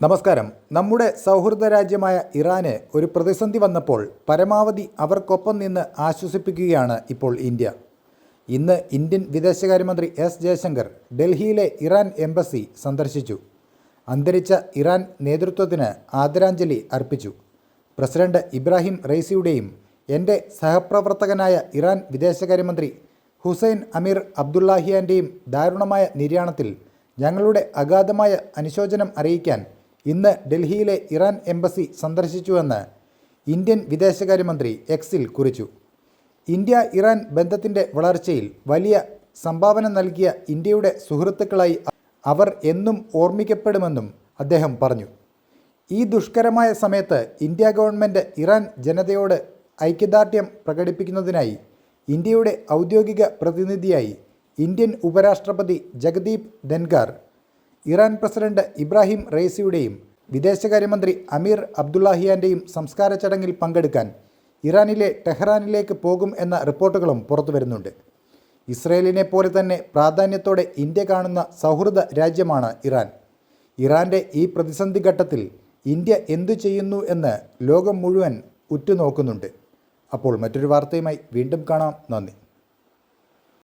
നമസ്കാരം. നമ്മുടെ സൗഹൃദ രാജ്യമായ ഇറാന് ഒരു പ്രതിസന്ധി വന്നപ്പോൾ പരമാവധി അവർക്കൊപ്പം നിന്ന് ആശ്വസിപ്പിക്കുകയാണ് ഇപ്പോൾ ഇന്ത്യ. ഇന്ന് ഇന്ത്യൻ വിദേശകാര്യമന്ത്രി എസ് ജയശങ്കർ ഡൽഹിയിലെ ഇറാൻ എംബസി സന്ദർശിച്ചു. അന്തരിച്ച ഇറാൻ നേതൃത്വത്തിന് ആദരാഞ്ജലി അർപ്പിച്ചു. പ്രസിഡന്റ് ഇബ്രാഹിം റൈസിയുടെയും എന്റെ സഹപ്രവർത്തകനായ ഇറാൻ വിദേശകാര്യമന്ത്രി ഹുസൈൻ അമീർ അബ്ദുല്ലാഹിയാന്റെയും ദാരുണമായ നിര്യാണത്തിൽ ഞങ്ങളുടെ അഗാധമായ അനുശോചനം അറിയിക്കാൻ ഇന്ന് ഡൽഹിയിലെ ഇറാൻ എംബസി സന്ദർശിച്ചുവെന്ന് ഇന്ത്യൻ വിദേശകാര്യമന്ത്രി എക്സിൽ കുറിച്ചു. ഇന്ത്യ ഇറാൻ ബന്ധത്തിന്റെ വളർച്ചയിൽ വലിയ സംഭാവന നൽകിയ ഇന്ത്യയുടെ സുഹൃത്തുക്കളായി അവർ എന്നും ഓർമ്മിക്കപ്പെടുമെന്നും അദ്ദേഹം പറഞ്ഞു. ഈ ദുഷ്കരമായ സമയത്ത് ഇന്ത്യ ഗവൺമെന്റ് ഇറാൻ ജനതയോട് ഐക്യദാർഢ്യം പ്രകടിപ്പിക്കുന്നതിനായി ഇന്ത്യയുടെ ഔദ്യോഗിക പ്രതിനിധിയായി ഇന്ത്യൻ ഉപരാഷ്ട്രപതി Jagdeep Dhankhar Iran president Ibrahim റെയ്സിയുടെയും വിദേശകാര്യമന്ത്രി അമീർ അബ്ദുല്ലാഹിയാന്റെയും സംസ്കാര ചടങ്ങിൽ പങ്കെടുക്കാൻ ഇറാനിലെ ടെഹ്റാനിലേക്ക് പോകും എന്ന റിപ്പോർട്ടുകളും പുറത്തു വരുന്നുണ്ട്. ഇസ്രയേലിനെ പോലെ തന്നെ പ്രാധാന്യത്തോടെ ഇന്ത്യ കാണുന്ന സൗഹൃദ രാജ്യമാണ് ഇറാൻ. ഇറാന്റെ ഈ പ്രതിസന്ധി ഘട്ടത്തിൽ ഇന്ത്യ എന്തു ചെയ്യുന്നു എന്ന് ലോകം മുഴുവൻ ഉറ്റുനോക്കുന്നുണ്ട്. അപ്പോൾ മറ്റൊരു വാർത്തയുമായി വീണ്ടും കാണാം. നന്ദി.